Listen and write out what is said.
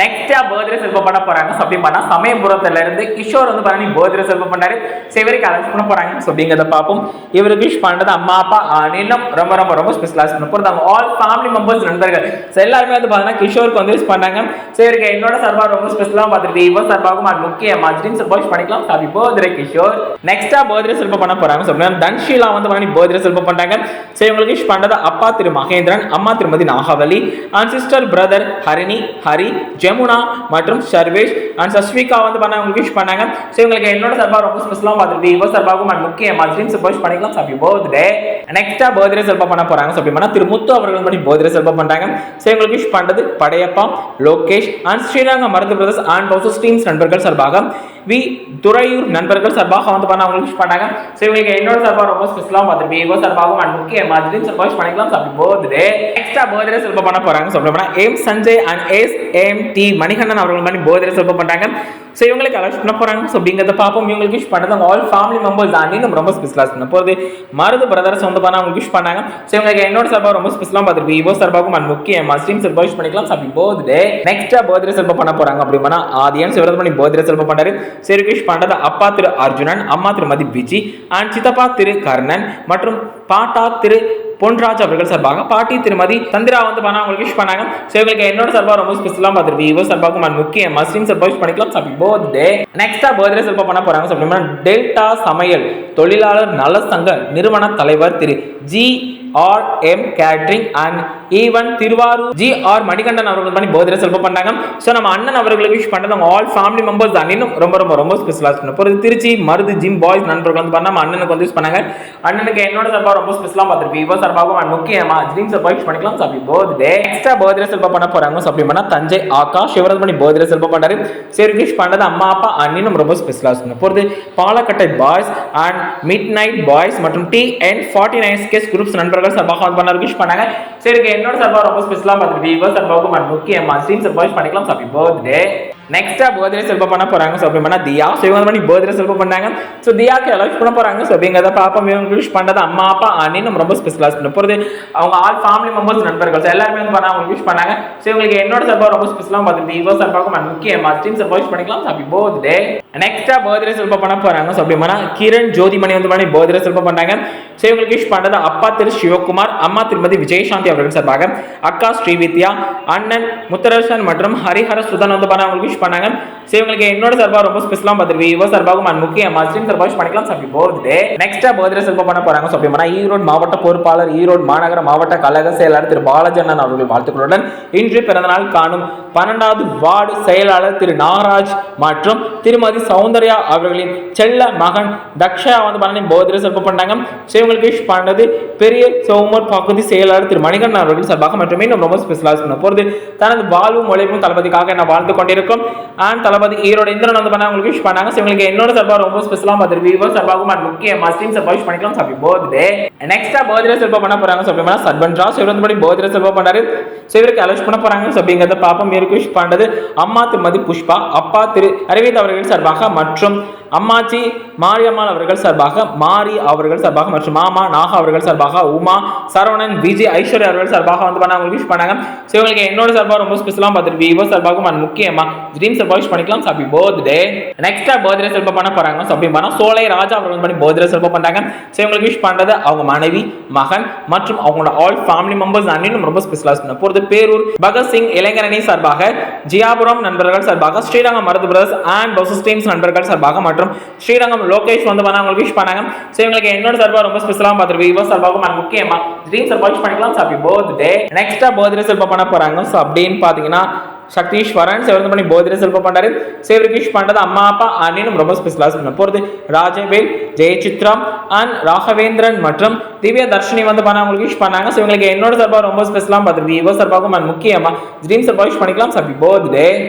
நெக்ஸ்டா birthday செல்வம் பண்ண போறாங்க. So அப்படி பண்ணா சமயபுரத்துல இருந்து கிஷோர் வந்து பண்ணி பர்த்டே செல்வம் பண்ணாரு. ஸோ இவருக்கு பண்ண போறாங்க. ஸோ அப்படிங்கிறத பார்ப்போம். இவருக்கு விஷ் பண்றது அம்மா அப்பா அனிலும் ரொம்ப ரொம்ப ரொம்ப ஸ்பெஷலாக பண்ண போகிறது அவங்க ஆல் ஃபேமிலி மெம்பர்ஸ் நண்பர்கள். ஸோ எல்லாருமே வந்து பார்த்தீங்கன்னா கிஷோருக்கு வந்து விஷ் பண்ணாங்க. சிவருக்கு என்னோட சர்வா ரொம்ப ஸ்பெஷலாக பார்த்துருக்கு இவர் சர்வாக்கும் அது முக்கிய மாஜின் சார்பாக விஷ் பண்ணிக்கலாம். Happy birthday Kishore. நெக்ஸ்டா பர்த்டே செல்வம் பண்ண போறாங்க. ஸோ அப்படின்னா தன்ஷீலா வந்து பண்ணி பர்த்டே செல்வம் பண்றாங்க ஸோ இவங்களுக்கு விஷ் பண்றது அப்பா திரு மகேந்திரன் அம்மா திருமதி Nagavali and sister brother Harini Hari Jamuna மற்றும் சர்வேஷ் அண்ட் சஸ்விகா வந்து பண்ண உங்களுக்கு விஷ் பண்ணாங்க. ஸோ இவங்களுக்கு என்னோட சார்பாக ரொம்ப ஸ்பெஷலாக பார்த்துட்டு இவ சார்பாகவும் அண்ட் முக்கிய மாஜின் சப்போஸ் பண்ணிக்கலாம். சாப்பி பர்த்டே நெக்ஸ்டா பர்த்டே செல்வம் பண்ண போறாங்க. ஸோ அப்படி பண்ணா திரு முத்து அவர்கள் பண்ணி பர்த்டே செல்வம் பண்ணுறாங்க ஸோ இவங்களுக்கு விஷ் பண்ணுறது படையப்பா லோகேஷ் அண்ட் ஸ்ரீரங்கம் மருந்து பிரதர்ஸ் அண்ட் ஆல்சோ டீம்ஸ் நண்பர்கள் சார்பாக. வி துறையூர் நண்பர்கள் சார்பாக வந்து பண்ண அவங்களுக்கு விஷ் பண்ணாங்க சரி உங்களுக்கு என்னோட சார்பாக ரொம்ப ஸ்பெஷலாக பார்த்துருப்பீங்க இவோ சார்பாகவும் அண்ட் முக்கிய மாதிரி சார்பாக விஷ் பண்ணிக்கலாம் சாப்பி போதே எக்ஸ்ட்ரா பர்த்டே சிறப்பு பண்ண போறாங்க சொல்ல போனால் M Sanjay and S M D Manikandan அவர்கள் பண்ணி பர்த்டே சிறப்பு பண்றாங்க ஸோ இவங்களுக்கு அலர்ட் பண்ண போகிறாங்க ஸோ அப்படிங்கிறத பார்ப்போம். இவங்களுக்கு விஷ் பண்ணுறது ஆல் ஃபேமிலி மெம்பர்ஸ் தாண்டி நம்ம ரொம்ப ஸ்பெஷலாக பண்ண போகிறது மருது பிரதர்ஸ் வந்து பண்ண அவங்களுக்கு விஷ் பண்ணாங்க. ஸோ இவங்களுக்கு என்னோட சார்பாக ரொம்ப ஸ்பெஷலாக பார்த்துருக்கு இவோ சார்பாகவும் அண்ட் முக்கிய மஸ்லீம் சார்பாக விஷ் பண்ணிக்கலாம். ஹாப்பி பர்த்டே நெக்ஸ்ட்டாக பர்த்டே செல்வம் பண்ண போகிறாங்க அப்படி பண்ணா ஆதியன் சிவரத் பண்ணி பர்த்டே செல்வம் பண்ணாரு சரி விஷ் அப்பா திரு அர்ஜுனன் அம்மா திருமதி பிஜி அண்ட் சித்தப்பா திரு கர்ணன் மற்றும் பாட்டா திரு பொன்ராஜ் அவர்கள் சார்பாக பாட்டி திருமதி சந்திரா வந்து பண்ண அவங்களுக்கு விஷ் பண்ணாங்க. ஸோ இவங்களுக்கு என்னோட சார்பாக ரொம்ப ஸ்பெஷலாக பார்த்துருக்கு இவோ சார்பாக நான் முக்கிய மஸ்லிம் சார்பாக விஷ் பண்ணிக்கலாம். சாப்பி பர்த்டே நெக்ஸ்டா பர்த்டே சார்பாக பண்ண போகிறாங்க ஸோ அப்படின்னா டெல்டா சமையல் தொழிலாளர் நல சங்க நிறுவன தலைவர் திரு G R M catering and even Thiruvarur G R Manikandan அவர்கள் பண்ணி பர்த்டே செல்வம் பண்ணாங்க. ஸோ நம்ம அண்ணன் அவர்களுக்கு விஷ் பண்ணுறது நம்ம ஆல் ஃபேமிலி மெம்பர்ஸ் தான். இன்னும் ரொம்ப ரொம்ப ரொம்ப ஸ்பெஷலாக பண்ண போகிறது திருச்சி மருது ஜிம் பாய்ஸ் நண்பர்கள் வந்து பண்ண நம்ம அண்ணனுக்கு வந்து யூஸ் பண்ணாங்க. அண்ணனுக்கு என்னோட சார்பாக ரொம்ப ஸ்பெஷலாக பார்த்துருக்கு இவோ சார்பாகவும் அண்ட் முக்கியமா ஜிம் சார்பாக யூஸ் பண்ணிக்கலாம். Happy birthday extra birthday Selvam பண்ண போகிறாங்க ஸோ அப்படி பண்ணால் தஞ்சை ஆகாஷ் சிவரத் பண்ணி பர்த்டே செல்வம் பண்ணாரு. சரி விஷ் பண்ணது அம்மா அப்பா அண்ணனும் ரொம்ப ஸ்பெஷலாக சொன்ன போகிறது Palakkattai boys and midnight boys மற்றும் T N forty nine gas groups நண்பர்கள் சார்பாக வந்து பண்ண விஷ் பண்ணாங்க. சரி என்னோட சார்பாக ரொம்ப ஸ்பெஷலாக பார்த்துட்டு இவோ சார்பாகவும் முக்கியமாக முக்கியமா ட்ரீம் பண்ணிக்கலாம். ஹாப்பி பர்த்டே நெக்ஸ்டா பர்த்டே செல்ப பண்ண போறாங்க. ஸோ அப்படி தியா. ஸோ இவங்க பண்ணி பர்த்டே செல்வம் பண்ணாங்க ஸோ தியாக்கு எல்லாம் பண்ண போறாங்க. ஸோ அப்படிங்கிறத பாப்பா இவங்க விஷ் பண்ணது அம்மா அப்பா அண்ணி நம்ம ரொம்ப ஸ்பெஷலாக பண்ண போகிறது அவங்க ஆல் ஃபேமிலி மெம்பர்ஸ் நண்பர்கள். ஸோ எல்லாருமே வந்து பண்ண அவங்க விஷ் பண்ணாங்க. ஸோ இவங்களுக்கு என்னோட சார்பாக ரொம்ப ஸ்பெஷலாக பார்த்துட்டு இவோ சார்பாகவும் நான் முக்கியமா ஸ்டீம் சார்பாக விஷ் பண்ணிக்கலாம். ஹாப்பி பர்த்டே நெக்ஸ்டா பர்த்டே செல்ப பண்ண போறாங்க. ஸோ அப்படி கிரண் ஜோதிமணி வந்து பண்ணி பர்த்டே செல்ப பண்ணாங்க ஸோ இவங்களுக்கு விஷ் பண்ணது அப்பா திரு சிவகுமார் அம்மா திருமதி விஜயசாந்தி அவர்கள் சார்பாக அக்கா ஸ்ரீவித்யா அண்ணன் முத்தரசன் மற்றும் ஹரிஹர சுதன் வந்து பண்ண அவங்களுக்கு விஷ் பண்ணாங்க. ஸோ இவங்களுக்கு என்னோட சார்பாக ரொம்ப ஸ்பெஷலாக பார்த்துருக்கு இவோ சார்பாகவும் அண்ட் முக்கிய மஸ்லிம் சார்பாக விஷ் பண்ணிக்கலாம் ஹாப்பி பர்த்டே நெக்ஸ்டா பர்த்டே செல்வம் பண்ண போறாங்க ஸோ அப்படி ஈரோடு மாவட்ட பொறுப்பாளர் ஈரோடு மாநகர மாவட்ட கழக செயலாளர் திரு பாலஜண்ணன் அவர்கள் வாழ்த்துக்களுடன் இன்று பிறந்தநாள் காணும் பன்னெண்டாவது வார்டு செயலாளர் திரு நாகராஜ் மற்றும் திருமதி சௌந்தர்யா அவர்களின் செல்ல மகன் தக்ஷா வந்து பண்ணி பர்த்டே செல்வம் பண்ணாங்க ஸோ இவங்களுக்கு விஷ் பண்ணது பெரிய சோமர் பகுதி செயலாளர் திரு மணிகண்டன் அவர்கள் சார்பாக மட்டுமே ரொம்ப ஸ்பெஷலாக பண்ண போகிறது தனது வாழ்வும் உழைப்பும் தளபதிக்காக என்ன வாழ்ந்து கொண்டிருக்கும் அண்ட் தளபதி ஈரோட இந்திரன் வந்து பண்ண உங்களுக்கு விஷ் பண்ணாங்க. ஸோ இவங்களுக்கு என்னோட சார்பாக ரொம்ப ஸ்பெஷலாக பார்த்துருக்கு விவோ சார்பாகவும் and முக்கிய மஸ்லீம் சார்பாக விஷ் பண்ணிக்கலாம். சாப்பி பர்த்டே நெக்ஸ்டா பர்த்டே செல்வம் பண்ண போறாங்க. ஸோ அப்படின்னா சர்பன் ராஸ் இவர் வந்து படி பர்த்டே செல்வம் பண்ணாரு ஸோ இவருக்கு அலோஸ் பண்ண போறாங்க. ஸோ அப்படிங்கிறத பாப்பா இவருக்கு விஷ் பண்ணது அம்மா திருமதி புஷ்பா அப்பா திரு அரவிந்த் அவர்கள் சார்பாக மற்றும் அம்மாச்சி மாரியம்மாள் அவர்கள் சார்பாக மாரி அவர்கள் சார்பாக மற்றும் மாமா நாகா அவர்கள் சார்பாக உமா சரவணன் விஜய் ஐஸ்வர்யா அவர்கள் சார்பாக வந்து பண்ண அவங்க விஷ் பண்ணாங்க. ஸோ இவங்களுக்கு என்னோட சார்பாக ரொம்ப ஸ்பெஷலாக பார்த்துட்டு விவோ சார்பாகவும் and முக்கியமா ட்ரீம் சார்பாக விஷ் பண்ணிக்கலாம். ஹாப்பி பர்த்டே நெக்ஸ்டா பர்த்டே சார்பாக பண்ண போகிறாங்க ஸோ அப்படி பண்ணால் சோலை ராஜா அவர்கள் வந்து பண்ணி பர்த்டே சார்பாக பண்றாங்க. ஸோ இவங்களுக்கு விஷ் பண்ணுறது அவங்க மனைவி மகன் மற்றும் அவங்களோட ஆல் ஃபேமிலி மெம்பர்ஸ் அண்ணினும் ரொம்ப ஸ்பெஷலாக பண்ண போகிறது பேரூர். பகத்சிங் இளைஞரணி சார்பாக ஜியாபுரம் நண்பர்கள் சார்பாக ஸ்ரீரங்கம் மருது பிரதர்ஸ் அண்ட் பவுசஸ் டீம்ஸ் நண்பர்கள் சார்பாக மற்றும் ஸ்ரீரங்கம் லோகேஷ் வந்து பண்ண அவங்களுக்கு விஷ் பண்ணாங்க. ஸோ இவங்களுக்கு என்னோட சார்பாக ரொம்ப ஸ்பெஷலாக பார்த்துருக்கு விவோ சார்பாகவும் நான் முக்கியமாக ட்ரீம் சார்பாக விஷ் பண்ணிக்கலாம் ஹாப்பி பர்த்டே நெக்ஸ்ட்டாக பர்த்டே செல்வம் பண்ண போறாங்க. ஸோ அப்படின்னு பார்த்தீங்கன்னா சக்தீஸ்வரன் சிவந்து பண்ணி போதிரை செல்வம் பண்ணாரு சேவருக்கு விஷ் பண்ணுறது அம்மா அப்பா அண்ணனும் ரொம்ப ஸ்பெஷலாக பண்ண போகிறது ராஜவேல் ஜெயசித்ரம் அண்ட் ராகவேந்திரன் மற்றும் திவ்ய தர்ஷினி வந்து பண்ண அவங்களுக்கு விஷ் பண்ணாங்க. ஸோ இவங்களுக்கு என்னோட சார்பாக ரொம்ப ஸ்பெஷலாக பார்த்துருக்கு இவோ சார்பாகவும் நான் முக்கியமா ட்ரீம் சார்பாக விஷ் பண்ணிக்கலாம் ஹாப்பி டே